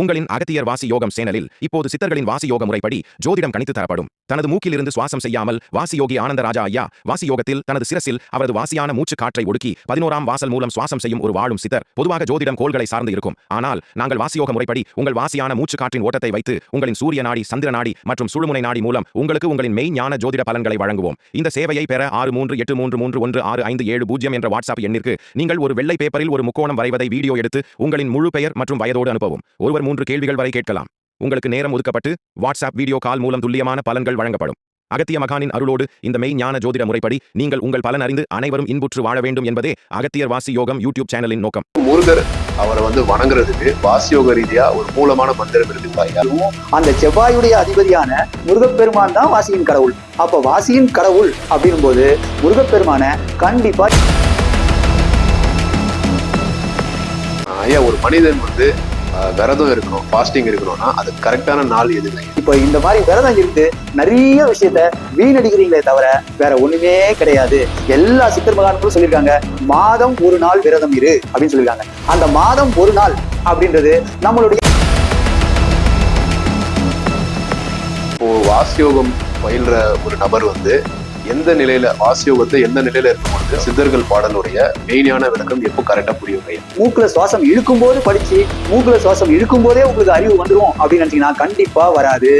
உங்களின் அகத்தியர் வாசி யோகம் சேனலில் இப்போது சித்தர்களின் வாசி யோக முறைப்படி ஜோதிடம் கணித்து தரப்படும். தனது மூக்கிலிருந்து சுவாசம் செய்யாமல் வாசியோகி ஆனந்தராஜா ஐயா வாசி யோகத்தில் தனது சிரசில் அவரது வாசியான மூச்சு காற்றை ஒடுக்கி பதினோராம் வாசல் மூலம் சுவாசம் செய்யும் ஒரு வாழும் சித்தர். பொதுவாக ஜோதிடம் கோள்களை சார்ந்து இருக்கும். ஆனால் நாங்கள் வாசியோக முறைப்படி உங்கள் வாசியான மூச்சு காற்றின் ஓட்டத்தை வைத்து உங்களின் சூரிய நாடி சந்திர நாடி மற்றும் சுழுமுனை நாடி மூலம் உங்களுக்கு உங்களின் மெய் ஞான ஜோதிட பலன்களை வழங்குவோம். இந்த சேவையை பெற ஆறு மூன்று எட்டு மூன்று மூன்று ஒன்று ஆறு ஐந்து ஏழு பூஜ்ஜியம் என்ற வாட்ஸ்அப் எண்ணிற்கு நீங்கள் ஒரு வெள்ளை பேப்பரில் ஒரு முக்கோணம் வரைவதை வீடியோ எடுத்து உங்களின் முழு பெயர் மற்றும் வயதோடு அனுப்பவும். ஒருவர் மூன்று கேள்விகள் வரை கேட்கலாம். உங்களுக்கு நேரம் ஒதுக்கப்பட்டு வாட்ஸ்அப் வீடியோ கால் மூலம் துல்லியமான பலன்கள் வழங்கப்படும். அகத்திய மகானின் அருளோடு இந்த மெய் ஞான ஜோதிட முறைப்படி நீங்கள் உங்கள் பலன் அறிந்து அனைவரும் இன்புற்று வாழ வேண்டும் என்பதே அகத்தியர் வாசி யோகம் யூடியூப் சேனலின் நோக்கம். முருகர் அவரை வந்து வணங்குறதுக்கு வாசியோக ரீதியா ஒரு மூலமான மந்திரம் அதுவும் அந்த செவ்வாயுடைய அதிபதியான முருகப்பெருமான் தான் வாசியின் கடவுள். அப்ப வாசியின் கடவுள் அப்படின்னும் போது முருகப்பெருமான கண்டிப்பா ஐயா ஒரு மனிதன் வந்து விரதம் இருக்கணும் ஃபாஸ்டிங் இருக்கணும்னா அது கரெக்டான நாள் எதுங்க? இப்ப இந்த மாதிரி விரதம் இருந்து நிறைய விஷயத்த வீணடிக்கிறீங்களே தவிர வேற ஒண்ணுமே கிடையாது எல்லா சித்தர் மகான்களும் சொல்லியிருக்காங்க மாதம் ஒரு நாள் விரதம் இரு அப்படின்னு சொல்லியிருக்காங்க அந்த மாதம் ஒரு நாள் அப்படின்றது நம்மளுடைய இப்போ வாசியோகம் பயில்ற ஒரு நபர் வந்து எந்த நிலையில வாசியோகத்தை எந்த நிலையில இருக்கும்போது சித்தர்கள் பாடலுடைய மெயினான விளக்கம் எப்போ கரெக்டா புரியும் மூக்குல சுவாசம் இழுக்கும் போது படிச்சு மூக்குல சுவாசம் இழுக்கும் போதே உங்களுக்கு அறிவு வந்துடும் அப்படின்னு நினைச்சீங்கன்னா கண்டிப்பா வராது.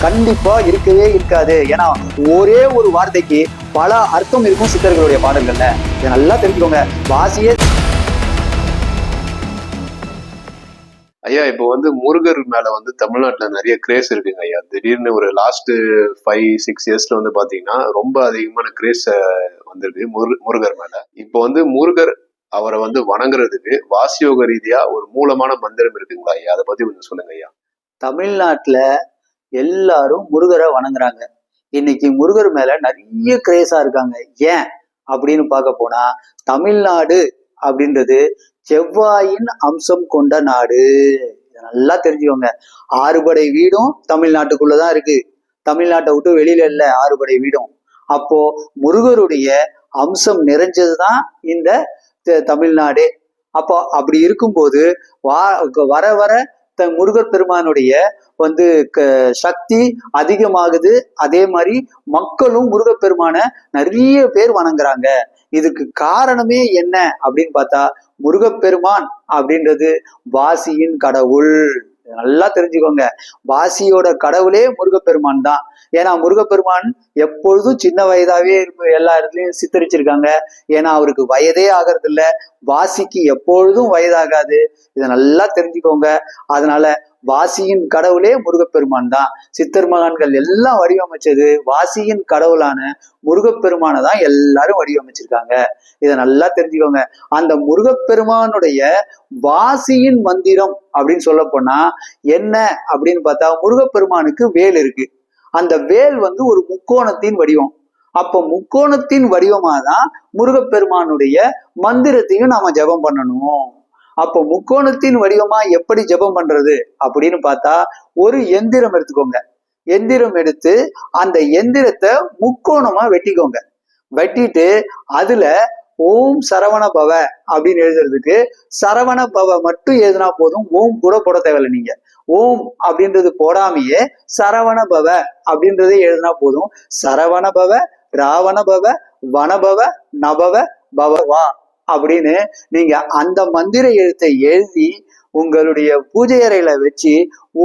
கண்டிப்பா இருக்கவே இருக்காது. ஏன்னா ஒரே ஒரு வார்த்தைக்கு பல அர்த்தம் இருக்கும் சித்தர்களுடைய பாடல்கள்ல. இதை நல்லா தெரிஞ்சுக்கோங்க. வாசியே ஐயா இப்போ வந்து முருகர் மேல வந்து தமிழ்நாட்டுல நிறைய கிரேஸ் இருக்குங்க ஐயா. திடீர்னு ஒரு லாஸ்ட் ஃபைவ் சிக்ஸ் இயர்ஸ்ல வந்து பாத்தீங்கன்னா ரொம்ப அதிகமான கிரேஸ் வந்திருக்கு முரு- முருகர் மேல. இப்போ வந்து முருகர் அவரை வந்து வணங்குறதுக்கு வாசியோக ரீதியா ஒரு மூலமான மந்திரம் இருக்குங்களா ஐயா? அதை பத்தி கொஞ்சம் சொல்லுங்க ஐயா. தமிழ்நாட்டுல எல்லாரும் முருகரை வணங்குறாங்க. இன்னைக்கு முருகர் மேல நிறைய கிரேஸா இருக்காங்க. ஏன்? அப்படின்னு பார்க்க போனா தமிழ்நாடு அப்படின்றது செவ்வாயின் அம்சம் கொண்ட நாடு. நல்லா தெரிஞ்சுக்கோங்க. ஆறுபடை வீடும் தமிழ்நாட்டுக்குள்ளதான் இருக்கு. தமிழ்நாட்டை விட்டு வெளியில இல்ல ஆறுபடை வீடும். அப்போ முருகருடைய அம்சம் நிறைஞ்சதுதான் இந்த தமிழ்நாடு. அப்போ அப்படி இருக்கும்போது வா வர வர த- முருகர் பெருமானுடைய வந்து க- சக்தி அதிகமாகுது. அதே மாதிரி மக்களும் முருகப்பெருமான நிறைய பேர் வணங்குறாங்க. இதுக்கு காரணமே என்ன அப்படின்னு பார்த்தா முருகப்பெருமான் அப்படின்றது வாசியின் கடவுள். நல்லா தெரிஞ்சுக்கோங்க. வாசியோட கடவுளே முருகப்பெருமான் தான். ஏன்னா முருகப்பெருமான் எப்பொழுதும் சின்ன வயதாவே இருக்கும் எல்லா இடத்துலயும் சித்தரிச்சிருக்காங்க. ஏன்னா அவருக்கு வயதே ஆகிறது இல்ல வாசிக்கு எப்பொழுதும் வயதாகாது. இதை நல்லா தெரிஞ்சுக்கோங்க. அதனால வாசியின் கடவுளே முருகப்பெருமான் தான். சித்தர் மகான்கள் எல்லாம் வடிவமைச்சது வாசியின் கடவுளான முருகப்பெருமானை தான் எல்லாரும் வடிவமைச்சிருக்காங்க. இதை நல்லா தெரிஞ்சுக்கோங்க. அந்த முருகப்பெருமானுடைய வாசியின் மந்திரம் அப்படின்னு சொல்ல போனா என்ன அப்படின்னு பார்த்தா முருகப்பெருமானுக்கு வேல் இருக்கு. அந்த வேல் வந்து ஒரு முக்கோணத்தின் வடிவம். அப்ப முக்கோணத்தின் வடிவமாதான் முருகப்பெருமானுடைய மந்திரத்தையும் நாம ஜெபம் பண்ணணும். அப்ப முக்கோணத்தின் வடிவமா எப்படி ஜெபம் பண்றது அப்படின்னு பார்த்தா ஒரு எந்திரம் எடுத்துக்கோங்க. எந்திரம் எடுத்து அந்த எந்திரத்தை முக்கோணமா வெட்டிக்கோங்க. வெட்டிட்டு அதுல ஓம் சரவண பவ அப்படின்னு எழுதுறதுக்கு சரவண பவ மட்டும் எழுதினா போதும் ஓம் கூட போட தேவையில்லை நீங்க. ஓம் அப்படின்றது போடாமையே சரவண பவ அப்படின்றதே எழுதினா போதும். சரவண பவ ராவண பவ வனபவ நபவ பவவா அப்படின்னு நீங்க அந்த மந்திர எழுத்தை எழுதி உங்களுடைய பூஜை அறையில வச்சு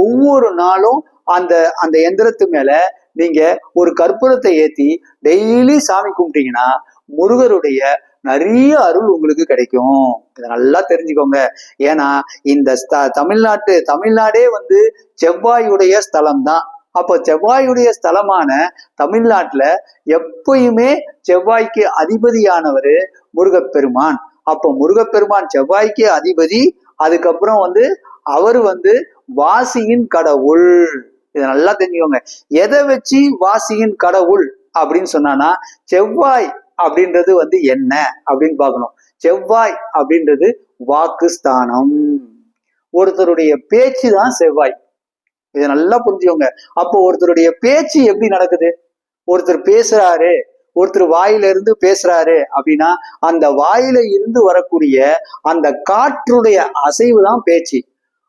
ஒவ்வொரு நாளும் அந்த அந்த எந்திரத்து மேல நீங்க ஒரு கற்பூரத்தை ஏத்தி டெய்லி சாமி கும்பிட்டீங்கன்னா முருகருடைய நிறைய அருள் உங்களுக்கு கிடைக்கும். இதை நல்லா தெரிஞ்சுக்கோங்க. ஏன்னா இந்த ஸ்த- தமிழ்நாட்டு தமிழ்நாடே வந்து செவ்வாயுடைய ஸ்தலம் தான் அப்போ செவ்வாயுடைய ஸ்தலமான தமிழ்நாட்டில் எப்பயுமே செவ்வாய்க்கு அதிபதியானவர் முருகப்பெருமான். அப்போ முருகப்பெருமான் செவ்வாய்க்கு அதிபதி அதுக்கப்புறம் வந்து அவர் வந்து வாசியின் கடவுள். இதை நல்லா தெரிஞ்சுக்கோங்க. எதை வச்சு வாசியின் கடவுள் அப்படின்னு சொன்னானா செவ்வாய் அப்படின்றது வந்து என்ன அப்படின்னு பார்க்கணும். செவ்வாய் அப்படின்றது வாக்கு ஸ்தானம் ஒருத்தருடைய பேச்சு தான் செவ்வாய். இதை நல்லா புரிஞ்சுக்கோங்க. அப்போ ஒருத்தருடைய பேச்சு எப்படி நடக்குது? ஒருத்தர் பேசுறாரு ஒருத்தர் வாயில இருந்து பேசுறாரு அப்படின்னா அந்த வாயில இருந்து வரக்கூடிய அந்த காற்றுடைய அசைவு தான் பேச்சு.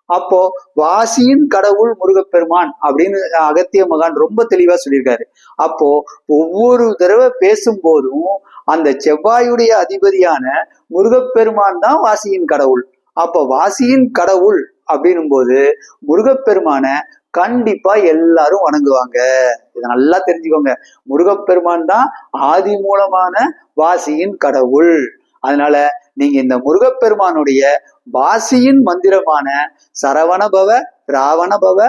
அப்போ வாசியின் கடவுள் முருகப்பெருமான் அப்படின்னு அகத்திய மகான் ரொம்ப தெளிவா சொல்லியிருக்காரு. அப்போ ஒவ்வொரு தடவை பேசும்போதும் அந்த செவ்வாயுடைய அதிபதியான முருகப்பெருமான் தான் வாசியின் கடவுள். அப்ப வாசியின் கடவுள் அப்படின்னும் போது முருகப்பெருமான கண்டிப்பா எல்லாரும் வணங்குவாங்க. இதை நல்லா தெரிஞ்சுக்கோங்க. முருகப்பெருமான் தான் ஆதி மூலமான வாசியின் கடவுள். அதனால நீங்க இந்த முருகப்பெருமானுடைய வாசியின் மந்திரமான சரவணபவ ராவணபவ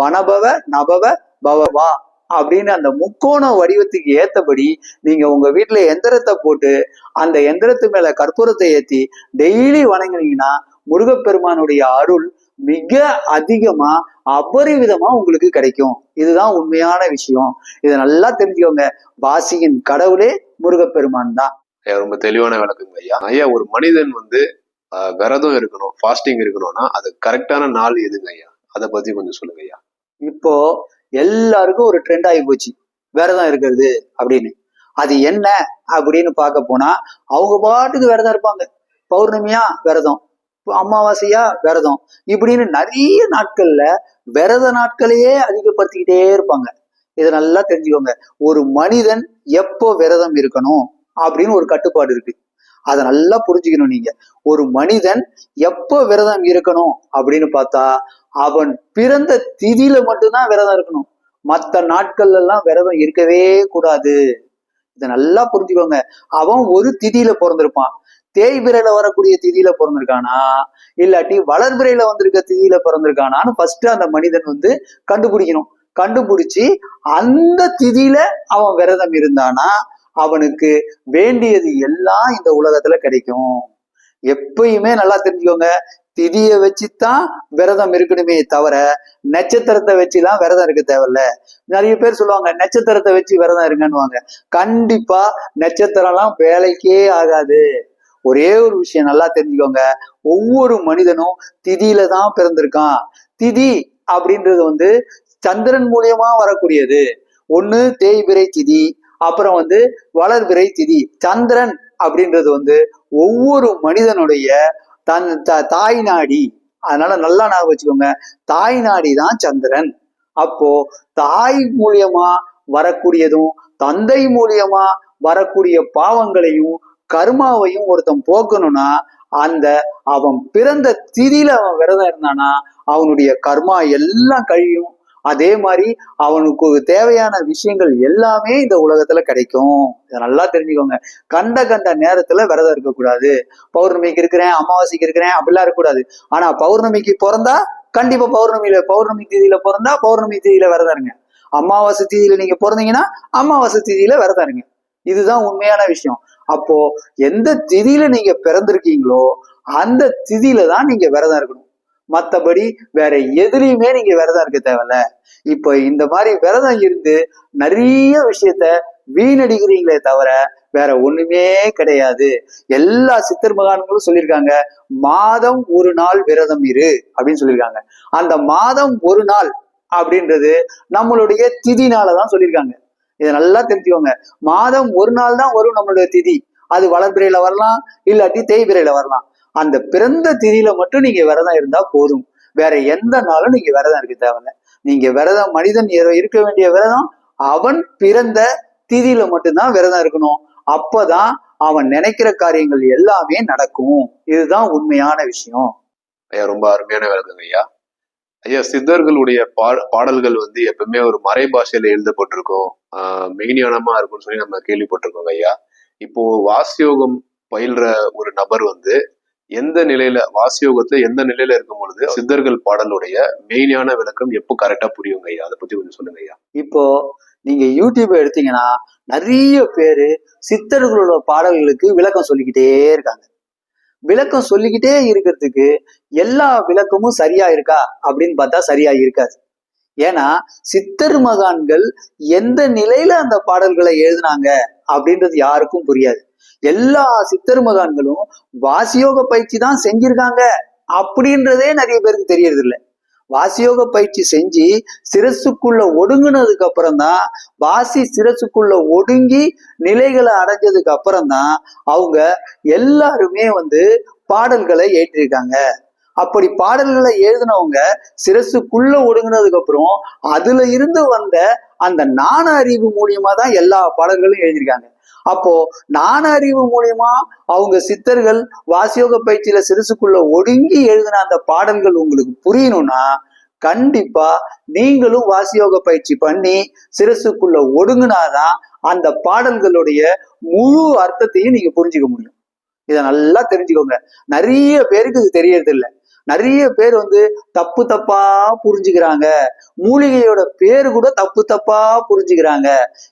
வனபவ நபவ பவவா அப்படின்னு அந்த முக்கோண வடிவத்துக்கு ஏத்தபடி நீங்க உங்க வீட்டுல எந்திரத்தை போட்டு அந்த எந்திரத்து மேல கற்பூரத்தை ஏத்தி டெய்லி வணங்குனீங்கன்னா முருகப்பெருமானுடைய அருள் மிக அதிகமா அபரிவிதமா உங்களுக்கு கிடைக்கும். இதுதான் உண்மையான விஷயம். இதை நல்லா தெரிஞ்சுக்கோங்க. வாசியின் கடவுளே முருகப்பெருமான் தான். ரொம்ப தெளிவான விளக்குங்க ஐயா. ஐயா ஒரு மனிதன் வந்து ஆஹ், விரதம் இருக்கணும் ஃபாஸ்டிங் இருக்கணும்னா அது கரெக்டான நாள் எதுங்க ஐயா? அதை பத்தி கொஞ்சம் சொல்லுங்க ஐயா. இப்போ எல்லாருக்கும் ஒரு ட்ரெண்ட் ஆகி போச்சு. விரதம் இருக்கிறது அப்படின்னு. அது என்ன அப்படின்னு பார்க்க போனா அவங்க பாட்டுக்கு விரதம் இருப்பாங்க. பௌர்ணமியா விரதம் அமாவாசையா விரதம். இப்படின்னு நிறைய நாட்கள்ல விரத நாட்களையே அதிகப்படுத்திக்கிட்டே இருப்பாங்க. இதை நல்லா தெரிஞ்சுக்கோங்க. ஒரு மனிதன் எப்போ விரதம் இருக்கணும்? அப்படின்னு ஒரு கட்டுப்பாடு இருக்கு. அதை நல்லா புரிஞ்சுக்கணும் நீங்க. ஒரு மனிதன் எப்போ விரதம் இருக்கணும் அப்படின்னு பார்த்தா அவன் பிறந்த திதியில மட்டும்தான் விரதம் இருக்கணும். மற்ற நாட்கள்ல எல்லாம் விரதம் இருக்கவே கூடாது. இதை நல்லா புரிஞ்சுக்கோங்க. அவன் ஒரு திதியில பிறந்திருப்பான். தேய்பிரையில வரக்கூடிய திதியில பிறந்திருக்கானா? இல்லாட்டி வளர்பிரையில வந்திருக்க திதியில பிறந்திருக்கானான்னு ஃபர்ஸ்ட் அந்த மனிதன் வந்து கண்டுபிடிக்கணும். கண்டுபிடிச்சு அந்த திதியில அவன் விரதம் இருந்தானா? அவனுக்கு வேண்டியது எல்லாம் இந்த உலகத்துல கிடைக்கும். எப்பயுமே நல்லா தெரிஞ்சுக்கோங்க. திதிய வச்சுதான் விரதம் இருக்கணுமே தவிர நட்சத்திரத்தை வச்சுலாம் விரதம் இருக்க தேவையில்ல. நிறைய பேர் சொல்லுவாங்க நட்சத்திரத்தை வச்சு விரதம் இருங்கன்னுவாங்க. கண்டிப்பா நட்சத்திரம்லாம் வேலைக்கே ஆகாது. ஒரே ஒரு விஷயம் நல்லா தெரிஞ்சுக்கோங்க. ஒவ்வொரு மனிதனும் திதியில தான் பிறந்திருக்கான். திதி அப்படின்றது வந்து சந்திரன் மூலியமா வரக்கூடியது. ஒண்ணு தேய்பிரை திதி அப்புறம் வந்து வளர்பிறை திதி. சந்திரன் அப்படின்றது வந்து ஒவ்வொரு மனிதனுடைய தன் த- தாய் நாடி. அதனால நல்லா ஞாபகம் வச்சுக்கோங்க. தாய் நாடி தான் சந்திரன். அப்போ தாய் மூலியமா வரக்கூடியதும் தந்தை மூலியமா வரக்கூடிய பாவங்களையும் கர்மாவையும் ஒருத்தன் போக்கணும்னா அந்த அவன் பிறந்த திதியில அவன் விரதம் இருந்தானா அவனுடைய கர்மா எல்லாம் கழியும். அதே மாதிரி அவனுக்கு தேவையான விஷயங்கள் எல்லாமே இந்த உலகத்துல கிடைக்கும். இதை நல்லா தெரிஞ்சுக்கோங்க. கண்ட கண்ட நேரத்துல விரதம் இருக்கக்கூடாது. பௌர்ணமிக்கு இருக்கிறேன் அமாவாசைக்கு இருக்கிறேன் அப்படிலாம் இருக்கக்கூடாது. ஆனா பௌர்ணமிக்கு பிறந்தா கண்டிப்பா பௌர்ணமியில பௌர்ணமி தேதியில பிறந்தா பௌர்ணமி தேதியில விரதம் இருங்க. அமாவாசை தேதியில நீங்க பிறந்தீங்கன்னா அமாவாசை தேதியில விரதம் இருங்க. இதுதான் உண்மையான விஷயம். அப்போ எந்த திதியில நீங்க பிறந்திருக்கீங்களோ அந்த திதியில தான் நீங்க விரதம் இருக்கணும். மத்தபடி வேற எதுலயுமே நீங்க விரதம் இருக்க தேவையில்ல. இப்போ இந்த மாதிரி விரதம் இருந்து நிறைய விஷயத்த வீணடிக்கிறீங்களே தவிர வேற ஒண்ணுமே கிடையாது. எல்லா சித்தர் மகான்களும் சொல்லியிருக்காங்க மாதம் ஒரு நாள் விரதம் இரு அப்படின்னு சொல்லியிருக்காங்க. அந்த மாதம் ஒரு நாள் அப்படின்றது நம்மளுடைய திதினால தான் சொல்லியிருக்காங்க. இதை நல்லா தெரிஞ்சுக்கோங்க. மாதம் ஒரு நாள் தான் வரும் நம்மளுடைய திதி. அது வளர்பிறையில வரலாம் இல்லாட்டி தேய்பிறையில வரலாம். அந்த பிறந்த திதியில மட்டும் நீங்க விரதம் இருந்தா போதும். வேற எந்த நாளும் நீங்க விரதம் இருக்க தேவையில்ல. நீங்க விரதம் மனிதன் இருக்க வேண்டிய விரதம் அவன் பிறந்த திதியில மட்டும்தான் விரதம் இருக்கணும். அப்பதான் அவன் நினைக்கிற காரியங்கள் எல்லாமே நடக்கும். இதுதான் உண்மையான விஷயம். ஐயா ரொம்ப அருமையான விளக்கம் ஐயா. ஐயா சித்தர்களுடைய பா பாடல்கள் வந்து எப்பவுமே ஒரு மறை பாஷையில எழுதப்பட்டிருக்கும். ஆஹ் மெய்ஞானமா இருக்கும்னு சொல்லி நம்ம கேள்விப்பட்டிருக்கோம் ஐயா. இப்போ வாசியோகம் பயில்ற ஒரு நபர் வந்து எந்த நிலையில வாசியோகத்துல எந்த நிலையில இருக்கும் பொழுது சித்தர்கள் பாடலுடைய மெயினான விளக்கம் எப்போ கரெக்டா புரியுங்க ஐயா? அதை பத்தி கொஞ்சம் சொல்லுங்க ஐயா. இப்போ நீங்க யூடியூப் எடுத்தீங்கன்னா நிறைய பேரு சித்தர்களோட பாடல்களுக்கு விளக்கம் சொல்லிக்கிட்டே இருக்காங்க. விளக்கம் சொல்லிக்கிட்டே இருக்கிறதுக்கு எல்லா விளக்கமும் சரியா இருக்கா? அப்படின்னு பார்த்தா சரியா இருக்காது. ஏன்னா சித்தர் மகான்கள் எந்த நிலையில அந்த பாடல்களை எழுதினாங்க அப்படின்றது யாருக்கும் புரியாது. எல்லா சித்தர் மகான்களும் வாசியோக பயிற்சி தான் செஞ்சிருக்காங்க அப்படின்றதே நிறைய பேருக்கு தெரியறது இல்ல வாசியோக பயிற்சி செஞ்சு சிரசுக்குள்ள ஒடுங்குனதுக்கு அப்புறம் தான் வாசி சிரசுக்குள்ள ஒடுங்கி நிலைகளை அடைஞ்சதுக்கு அப்புறம் தான் அவங்க எல்லாருமே வந்து பாடல்களை ஏற்றிருக்காங்க. அப்படி பாடல்களை எழுதினவங்க சிரசுக்குள்ள ஒடுங்கினதுக்கு அப்புறம் அதுல இருந்து வந்த அந்த நாண அறிவு மூலியமா தான் எல்லா பாடல்களும் எழுதியிருக்காங்க. அப்போ நாண அறிவு மூலியமா அவங்க சித்தர்கள் வாசியோக பயிற்சியில சிறுசுக்குள்ள ஒடுங்கி எழுதின அந்த பாடல்கள் உங்களுக்கு புரியணும்னா கண்டிப்பா நீங்களும் வாசியோக பயிற்சி பண்ணி சிரசுக்குள்ள ஒடுங்கினாதான் அந்த பாடல்களுடைய முழு அர்த்தத்தையும் நீங்க புரிஞ்சுக்க முடியும். இதை நல்லா தெரிஞ்சுக்கோங்க. நிறைய பேருக்கு இது தெரியறது இல்ல நிறைய பேர் வந்து தப்பு தப்பா புரிஞ்சுக்கிறாங்க. மூலிகையோட பேரு கூட தப்பு தப்பா புரிஞ்சுக்கிறாங்க.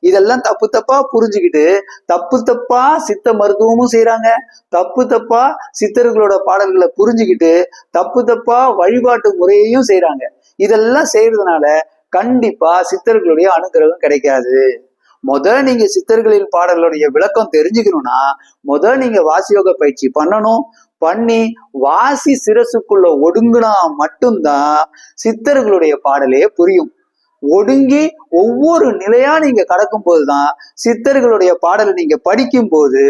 இதெல்லாம் தப்பு தப்பா புரிஞ்சுக்கிட்டு தப்பு தப்பா சித்த மருத்துவமும் செய்யறாங்க தப்பு தப்பா சித்தர்களோட பாடல்களை புரிஞ்சுக்கிட்டு தப்பு தப்பா வழிபாட்டு முறையையும் செய்யறாங்க இதெல்லாம் செய்யறதுனால கண்டிப்பா சித்தர்களுடைய அனுகிரகம் கிடைக்காது. முத நீங்க சித்தர்களின் பாடல்களுடைய விளக்கம் தெரிஞ்சுக்கணும்னா முத நீங்க வாசியோக பயிற்சி பண்ணணும். பண்ணி வாசி சிரசுக்குள்ள ஒடுங்கினா மட்டும்தான் சித்தர்களுடைய பாடலே புரியும். ஒடுங்கி ஒவ்வொரு நிலையா நீங்க கடக்கும் போதுதான் சித்தர்களுடைய பாடலை நீங்க படிக்கும் போது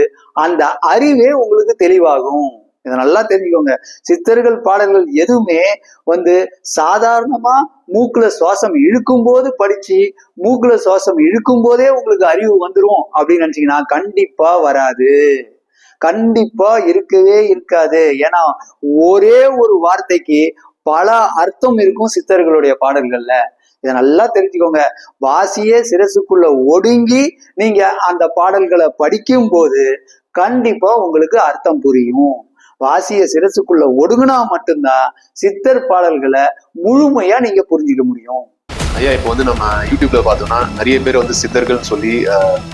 அந்த அறிவே உங்களுக்கு தெளிவாகும். இதை நல்லா தெரிஞ்சுக்கோங்க. சித்தர்கள் பாடல்கள் எதுவுமே வந்து சாதாரணமா மூக்குல சுவாசம் இழுக்கும் போது படிச்சு மூக்குல சுவாசம் இழுக்கும் போதே உங்களுக்கு அறிவு வந்துரும் அப்படின்னு நினைச்சீங்கன்னா கண்டிப்பா வராது. கண்டிப்பா இருக்கவே இருக்காது. ஏன்னா ஒரே ஒரு வார்த்தைக்கு பல அர்த்தம் இருக்கும் சித்தர்களுடைய பாடல்கள்ல. இதை நல்லா தெரிஞ்சுக்கோங்க. வாசியே சிரசுக்குள்ள ஒடுங்கி நீங்க அந்த பாடல்களை படிக்கும் போது கண்டிப்பா உங்களுக்கு அர்த்தம் புரியும். வாசிய சிரசுக்குள்ள ஒடுங்கினா மட்டும்தான் சித்தர் பாடல்களை முழுமையா நீங்க புரிஞ்சுக்க முடியும். ஐயா இப்போ வந்து நம்ம யூடியூப்ல பார்த்தோம்னா நிறைய பேர் வந்து சித்தர்கள்னு சொல்லி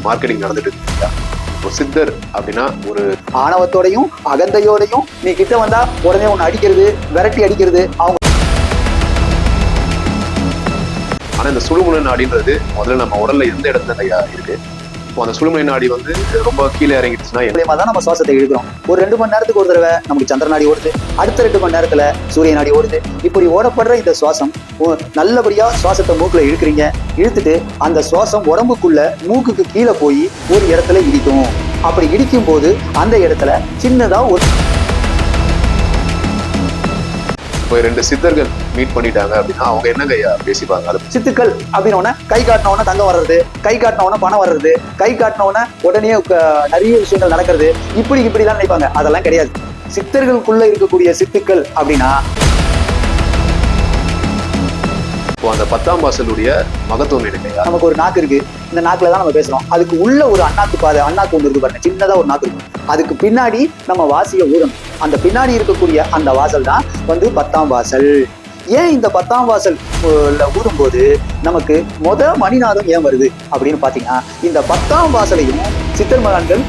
மார்க்கெட்டிங் நடந்துட்டு இருக்கு சித்தர் அப்படின்னா ஒரு ஆணவத்தோடையும் அகந்தையோடையும் நீ கிட்ட வந்தா உடனே உன்னை அடிக்கிறது விரட்டி அடிக்கிறது அவங்க ஆனா இந்த சுழுமுனை நாடின்றது முதல்ல நம்ம உடல்ல எந்த இடத்துல இருக்கு? இப்போ அந்த சுழுமுனை நாடி வந்து ரொம்ப கீழே இறங்கிடுச்சுன்னா மூலியமா தான் நம்ம சுவாசத்தை இழுக்கிறோம். ஒரு ரெண்டு மணி நேரத்துக்கு ஒரு தடவை நமக்கு சந்திர நாடி ஓடுது. அடுத்த ரெண்டு மணி நேரத்துல சூரிய நாடி ஓடுது. இப்படி ஓடப்படுற இந்த சுவாசம் நல்லபடியா சுவாசத்தை மூக்குல இழுக்கிறீங்க. இழுத்துட்டு அந்த சுவாசம் உடம்புக்குள்ள மூக்குக்கு கீழே போய் ஒரு இடத்துல இடிக்கும். அப்படி இடிக்கும் போது அந்த இடத்துல சின்னதா ஒரு இப்போ ரெண்டு சித்தர்கள் மீட் பண்ணிட்டாங்க அப்படின்னா அவங்க என்னங்க பேசிப்பாங்க? அதை சித்துக்கள் அப்படின்னு கை காட்டினவன தங்கம் வர்றது கை காட்டினவன பணம் வர்றது கை காட்டினவன உடனே நிறைய விஷயங்கள் நடக்கிறது. இப்படி இப்படி தான் நினைப்பாங்க. அதெல்லாம் கிடையாது. சித்தர்களுக்குள்ள இருக்கக்கூடிய சித்துக்கள் அப்படின்னா இப்போ அந்த பத்தாம் வாசலுடைய மகத்துவம் என்ன ஐயா நமக்கு ஒரு நாக்கு இருக்கு. இந்த நாக்குல தான் நம்ம பேசுறோம். அதுக்கு உள்ள ஒரு அண்ணாக்கு பாதை அண்ணாக்கு ஒன்று இருக்கு பாருங்க. சின்னதா ஒரு நாக்கு இருக்கும். அதுக்கு பின்னாடி நம்ம வாசிய ஊரம் அந்த பின்னாடி இருக்கக்கூடிய அந்த வாசல் தான் வந்து பத்தாம் வாசல். ஏன் இந்த பத்தாம் வாசல் உள்ள ஊதும்போது நமக்கு முத மணிநாதம் ஏன் வருது? அப்படின்னு பாத்தீங்கன்னா இந்த பத்தாம் வாசலையும் சித்தர் மகான்கள்